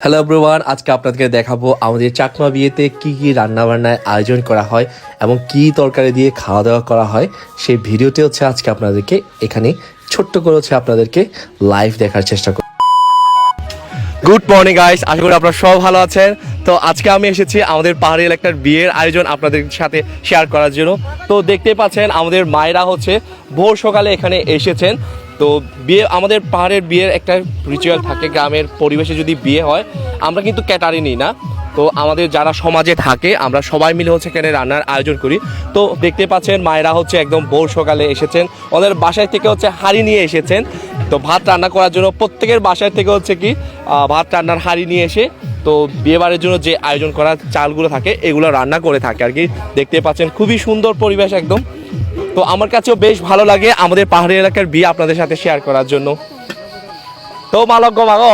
Hello everyone আজকে আপনাদেরকে দেখাবো আমাদের চাকমা বিয়েতে কি কি রান্না বান্নার আয়োজন করা হয় এবং কি তরকারি দিয়ে খাওয়া দাওয়া করা হয়। সেই ভিডিওটি হচ্ছে আজকে আপনাদেরকে। এখানে ছোট্ট করে হচ্ছে আপনাদেরকে লাইভ দেখার চেষ্টা করব। গুড মর্নিং গাইস আশা করি আপনারা সব ভালো আছেন। তো আজকে আমি এসেছি আমাদের পাহাড়ি এলাকার বিয়ের আয়োজন আপনাদের সাথে শেয়ার করার জন্য। তো দেখতে পাচ্ছেন, আমাদের মায়েরা হচ্ছে ভোর সকালে এখানে এসেছেন। তো বিয়ে, আমাদের পাহাড়ের বিয়ের একটা রিচুয়াল থাকে, গ্রামের পরিবেশে যদি বিয়ে হয়, আমরা কিন্তু ক্যাটারি নিই না। তো আমাদের যারা সমাজে থাকে, আমরা সবাই মিলে হচ্ছে এখানে রান্নার আয়োজন করি। তো দেখতে পাচ্ছেন, মায়েরা হচ্ছে একদম ভোর সকালে এসেছেন। ওদের বাসায় থেকে হচ্ছে হাঁড়ি নিয়ে এসেছেন। তো ভাত রান্না করার জন্য প্রত্যেকের বাসায় থেকে হচ্ছে কি ভাত রান্নার হাঁড়ি নিয়ে এসে, তো বিয়েবাড়ির জন্য যে আয়োজন করা চালগুলো থাকে, এগুলো রান্না করে থাকে আর কি। দেখতে পাচ্ছেন, খুবই সুন্দর পরিবেশ একদম। তো আমার কাছেও বেশ ভালো লাগে আমাদের পাহাড়ি এলাকার বিয়ে আপনাদের সাথে শেয়ার করার জন্য। তো মালক গো মাগো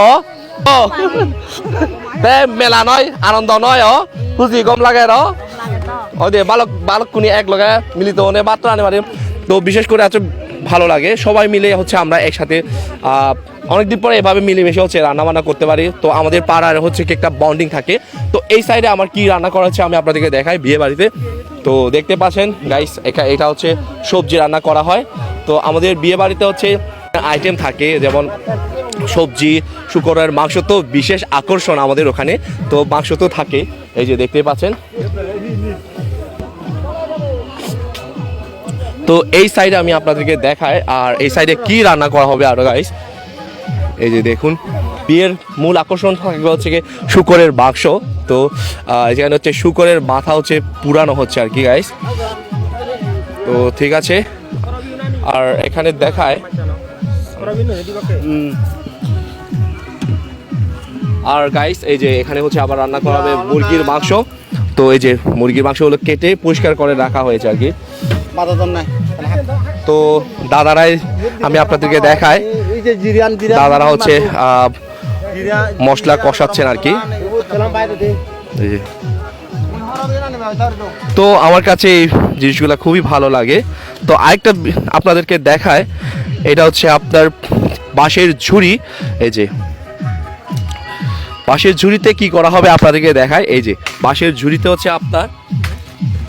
মেলা নয়, আনন্দ নয় খুশি, গম লাগে র। দে, বালক বালক কুনি এক লগে মিলিত হনে মাত্র আনে পারে তো বিশেষ করে আজ ভালো লাগে। সবাই মিলে হচ্ছে আমরা একসাথে অনেকদিন পরে এভাবে মিলেমিশে হচ্ছে রান্না বান্না করতে পারি। তো আমাদের পাড়ার হচ্ছে কি একটা বন্ডিং থাকে। তো এই সাইডে আমার কি রান্না করা হচ্ছে আমি আপনাদেরকে দেখাই বিয়ে বাড়িতে তো দেখতে পাচ্ছেন গাইস এটা হচ্ছে সবজি রান্না করা হয়। তো আমাদের বিয়ে বাড়িতে হচ্ছে আইটেম থাকে, যেমন সবজি, শুকরের মাংস, তো বিশেষ আকর্ষণ আমাদের ওখানে। তো মাংস তো থাকে, এই যে দেখতে পাচ্ছেন। তো এই সাইডে আমি আপনাদেরকে দেখাই, আর এই সাইডে কি রান্না করা হবে আরও গাইস এই যে দেখুন। বিয়ের মূল আকর্ষণ থাকবে হচ্ছে কি শুকরের বাক্স। তো এখানে হচ্ছে শুকরের মাথা হচ্ছে পুরানো হচ্ছে আর কি গাইস তো ঠিক আছে। আর এখানে দেখায় আর গাইস এই যে এখানে হচ্ছে আবার রান্না করা হবে মুরগির মাংস। তো এই যে মুরগির মাংসগুলো কেটে পরিষ্কার করে রাখা হয়েছে আর কি। তো দাদারাই আমি আপনাদেরকে দেখাই। দাদারা হচ্ছে মশলা কষাচ্ছেন আর কি। তো আমার কাছে এই জিনিসগুলো খুবই ভালো লাগে। তো আরেকটা আপনাদেরকে দেখায়, এটা হচ্ছে আপনার বাঁশের ঝুড়ি। এই যে। বাঁশের ঝুড়িতে কি করা হবে আপনাদেরকে দেখায়। এই যে, বাঁশের ঝুড়িতে হচ্ছে আপনার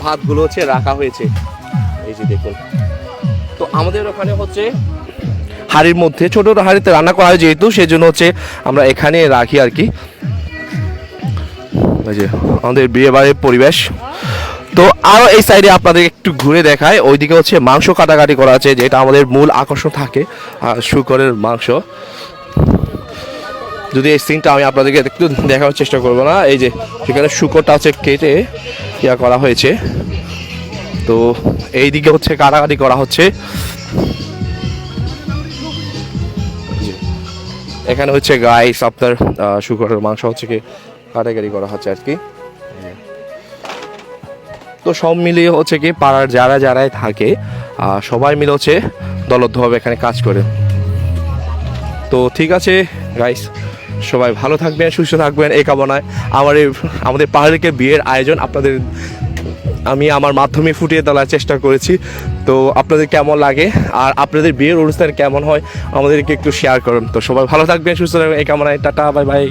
ভাতগুলো হচ্ছে রাখা হয়েছে। এই যে দেখুন। তো আমাদের ওখানে হচ্ছে হাড়ির মধ্যে, ছোট ছোট হাড়িতে রান্না করা হয় যেহেতু সেই জন্য হচ্ছে আমরা এখানে রাখি আর কি। আমাদের বিয়ে বাড়ির পরিবেশ। তো আরও এই সাইডে আপনাদের একটু ঘুরে দেখায় ওইদিকে হচ্ছে মাংস কাটাকাটি করা আছে, যেটা আমাদের মূল আকর্ষণ থাকে শুকরের মাংস। যদি এই সিনটা আমি আপনাদেরকে একটু দেখানোর চেষ্টা করব না, এই যে সেখানে শুকরটা হচ্ছে কেটে ইয়া করা হয়েছে। তো এই দিকে হচ্ছে কাটাকাটি করা হচ্ছে। এখানে হচ্ছে গাইস আপনার শুকরের মাংস হচ্ছে কি, কাটাকাটি করা হচ্ছে আর কি তো সব মিলিয়ে হচ্ছে কি, পাড়ার যারা যারাই থাকে সবাই মিলে হচ্ছে দলবদ্ধভাবে এখানে কাজ করে। তো ঠিক আছে গাইস সবাই ভালো থাকবেন, সুস্থ থাকবেন, এই কামনায়। আমার আমাদের পাহাড়িকে বিয়ের আয়োজন আপনাদের আমি আমার মাধ্যমে ফুটিয়ে তোলার চেষ্টা করেছি। তো আপনাদের কেমন লাগে? আর আপনাদের বিয়ের অনুষ্ঠান কেমন হয়? আমাদেরকে একটু শেয়ার করুন। তো সবাই ভালো থাকবেন, সুস্থ থাকবেন। এই কামনায় টাটা বাই বাই